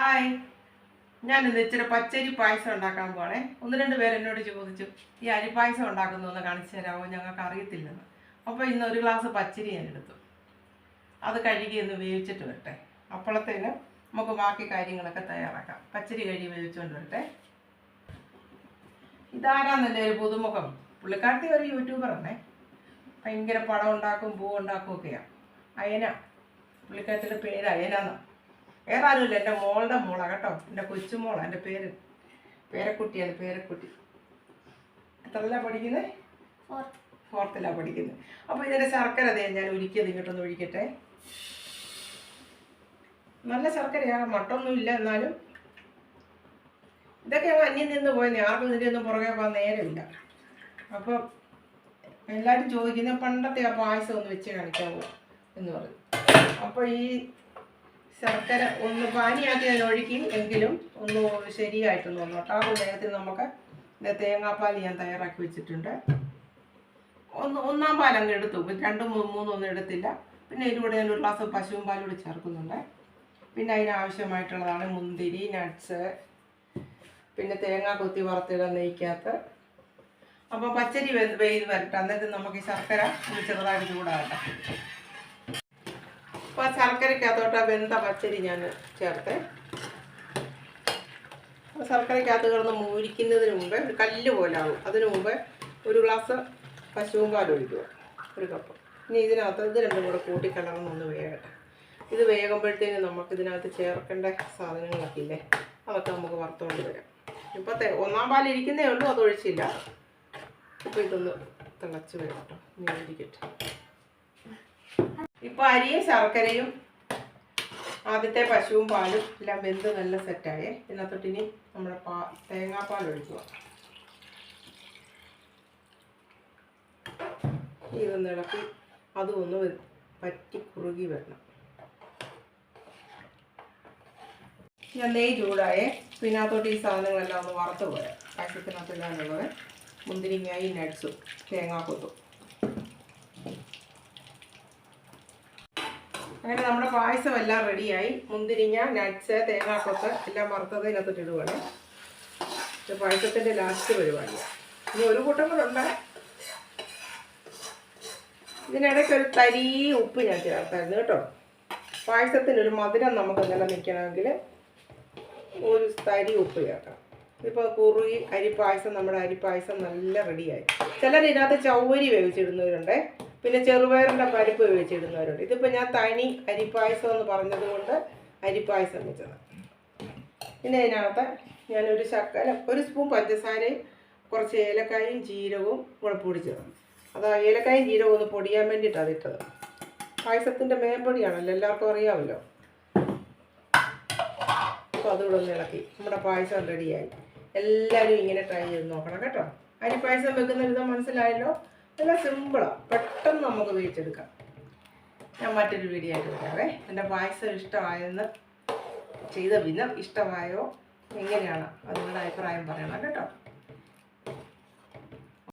Hi. ഞാൻ ഇന്ന് ഇച്ചിരി പച്ചരി പായസം ഉണ്ടാക്കാൻ പോണേ. ഒന്ന് രണ്ട് പേര് എന്നോട് ചോദിച്ചു ഈ അരി പായസം ഉണ്ടാക്കുന്നതെന്ന് കാണിച്ചു തരാമോ? ഞങ്ങൾക്ക് അറിയത്തില്ലെന്ന് അപ്പോൾ ഇന്ന് ഒരു ഗ്ലാസ് പച്ചരി ഞാൻ എടുത്തു. അത് കഴുകി ഒന്ന് വേവിച്ചിട്ട് വരട്ടെ. അപ്പോഴത്തേന് നമുക്ക് ബാക്കി കാര്യങ്ങളൊക്കെ തയ്യാറാക്കാം. പച്ചരി കഴുകി വേവിച്ചുകൊണ്ട് വരട്ടെ. ഇതാരാന്നല്ലേ ഒരു പുതുമുഖം. പുള്ളിക്കാരത്തി ഒരു യൂട്യൂബറാണേ ഭയങ്കര പടം ഉണ്ടാക്കും പൂ ഉണ്ടാക്കും ഒക്കെയാണ് അയന. പുള്ളിക്കാരത്തിയുടെ പേര് അയനാന്ന് വേറെ ആരുമില്ല എന്റെ മോളുടെ മോളാ കേട്ടോ. എന്റെ കൊച്ചുമോളാ എന്റെ പേര്. പേരക്കുട്ടിയാണ്. പേരക്കുട്ടി. എത്രല്ല പഠിക്കുന്നത് ഫോർത്തിലാണ് പഠിക്കുന്നത് അപ്പോൾ ഇതിന്റെ ശർക്കര അതേ ഞാൻ ഒരിക്കത് ഇങ്ങോട്ടൊന്ന് ഒഴിക്കട്ടെ. നല്ല ശർക്കരയാണ് മട്ടൊന്നും ഇല്ല എന്നാലും. ഇതൊക്കെ ഞങ്ങൾ അന്യം നിന്ന് പോയി. ആർക്കും ഇതിന്റെ ഒന്നും പുറകെ പോകാൻ നേരമില്ല. അപ്പം എല്ലാവരും ചോദിക്കുന്ന പണ്ടത്തെ ആ പായസം ഒന്ന് വെച്ച് കാണിക്കാമോ എന്ന് പറഞ്ഞു. അപ്പോൾ ഈ ശർക്കര ഒന്ന് പാനിയാക്കി ഞാൻ ഒഴിക്കും എങ്കിലും ഒന്ന് ശരിയായിട്ടൊന്ന് ആ വേഗത്തിൽ നമുക്ക് തേങ്ങാപ്പാൽ ഞാൻ തയ്യാറാക്കി വെച്ചിട്ടുണ്ട്. ഒന്ന് ഒന്നാം പാൽ അങ്ങ് എടുത്തു. രണ്ടും മൂന്നും ഒന്നും എടുത്തില്ല. പിന്നെ ഇതിലൂടെ ഞാൻ ഒരു ഗ്ലാസ് പശുവും പാലും കൂടി ചേർക്കുന്നുണ്ട്. പിന്നെ അതിനാവശ്യമായിട്ടുള്ളതാണ് മുന്തിരി നട്ട്സ് പിന്നെ തേങ്ങ കൊത്തി വറുത്തിടാൻ നെയ്ക്കകത്ത്. അപ്പോൾ പച്ചരി വെയിൽ വരട്ടെ. അന്നേരം നമുക്ക് ശർക്കര ഒന്ന് ചെറുതായിട്ട് ചൂടാകട്ടെ. അപ്പോൾ ആ ശർക്കരക്കകത്തോട്ട് വെന്ത പച്ചരി ഞാൻ ചേർത്ത്. ശർക്കരക്കകത്ത് കിടന്ന് മൂരിക്കുന്നതിന് മുമ്പേ ഒരു കല്ല് പോലെ ആവും. അതിനു മുമ്പ് ഒരു ഗ്ലാസ് പശുവും പാൽ ഒഴിക്കുക. ഒരു കപ്പ്. ഇനി ഇതിനകത്ത് ഇത് രണ്ടും കൂടെ കൂട്ടിക്കലർന്നൊന്ന് വേകട്ടെ. ഇത് വേകുമ്പോഴത്തേന് നമുക്ക് ഇതിനകത്ത് ചേർക്കേണ്ട സാധനങ്ങളൊക്കെ ഇല്ലേ അതൊക്കെ നമുക്ക് വറുത്തുകൊണ്ട് വരാം. ഇപ്പോഴത്തെ ഒന്നാം പാൽ ഇരിക്കുന്നേ ഉള്ളൂ അതൊഴിച്ചില്ല ഇപ്പൊ ഇതൊന്ന് തിളച്ച് വരാം കേട്ടോ ഇരിക്കട്ടെ ഇപ്പോൾ അരിയും ശർക്കരയും ആദ്യത്തെ പശുവും പാലും എല്ലാം വെന്ത് നല്ല സെറ്റായേ ഇതിനകത്തോട്ട് ഇനി നമ്മുടെ പാ തേങ്ങാപ്പാൽ ഒഴിക്കുക. ഇതൊന്ന് ഇളക്കി അതും ഒന്ന് പറ്റി കുറുകി വരണം. ഞാൻ നെയ് ചൂടായേ പിന്നെ ഈ സാധനങ്ങളെല്ലാം ഒന്ന് വറുത്ത് പോരാ. പായസത്തിനകത്ത് ഇടാനുള്ളത് മുന്തിരിങ്ങായി നട്ട്സും തേങ്ങാക്കൊത്തും അങ്ങനെ നമ്മുടെ പായസം എല്ലാം റെഡിയായി. മുന്തിരിങ്ങ നട്ട്സ് തേങ്ങാക്കൊത്ത് എല്ലാം വറുത്തത് ഇതിനകത്തിട്ട് ഇടുവാണ്. ഇത് പായസത്തിന്റെ ലാസ്റ്റ് പരിപാടിയാണ് ഇനി ഒരു കൂട്ടം കൂടെ ഉണ്ട്. ഇതിനിടയ്ക്ക് ഒരു തരി ഉപ്പ് ഞാൻ ചേർത്തായിരുന്നു കേട്ടോ. പായസത്തിന് ഒരു മധുരം നമുക്ക് നിലനിൽക്കണമെങ്കിൽ ഒരു തരി ഉപ്പ് ചേർക്കണം ഇപ്പോൾ കുറുകി അരിപ്പായസം നമ്മുടെ അരിപ്പായസം നല്ല റെഡിയായി. ചിലർ ഇതിനകത്ത് ചൗവരി വേവിച്ചിടുന്നവരുണ്ട്. പിന്നെ ചെറുപയറിന്റെ പരിപ്പ് വേവിച്ചിടുന്നവരുണ്ട് ഇതിപ്പോൾ ഞാൻ തനി അരിപ്പായസം എന്ന് പറഞ്ഞത് കൊണ്ട് അരിപ്പായസം വെച്ചത്. പിന്നെ അതിനകത്ത് ഞാനൊരു ശക്കല ഒരു സ്പൂൺ പഞ്ചസാരയും കുറച്ച് ഏലക്കായും ജീരകവും കൂടെ പൊടിച്ചത്. അത് ഏലക്കായും ജീരകവും ഒന്ന് പൊടിയാൻ വേണ്ടിയിട്ടാണ് ഇട്ടത്. പായസത്തിന്റെ മേമ്പൊടിയാണല്ലോ എല്ലാവർക്കും അറിയാമല്ലോ. അപ്പോൾ അതുകൂടെ ഒന്ന് ഇളക്കി. നമ്മുടെ പായസം റെഡിയായി എല്ലാവരും ഇങ്ങനെ ട്രൈ ചെയ്ത് നോക്കണം കേട്ടോ. അരി പായസം വെക്കുന്ന വിധം മനസ്സിലായല്ലോ? നല്ല സിമ്പിളാണ് പെട്ടെന്ന് നമുക്ക് വേവിച്ചെടുക്കാം. ഞാൻ മറ്റൊരു വീഡിയോ ആയിട്ട് വരാവേ. എന്റെ പായസം ഇഷ്ടമായെന്ന് ചെയ്ത വിധം ഇഷ്ടമായോ? എങ്ങനെയാണ്? അതുകൊണ്ട് അഭിപ്രായം പറയണം കേട്ടോ.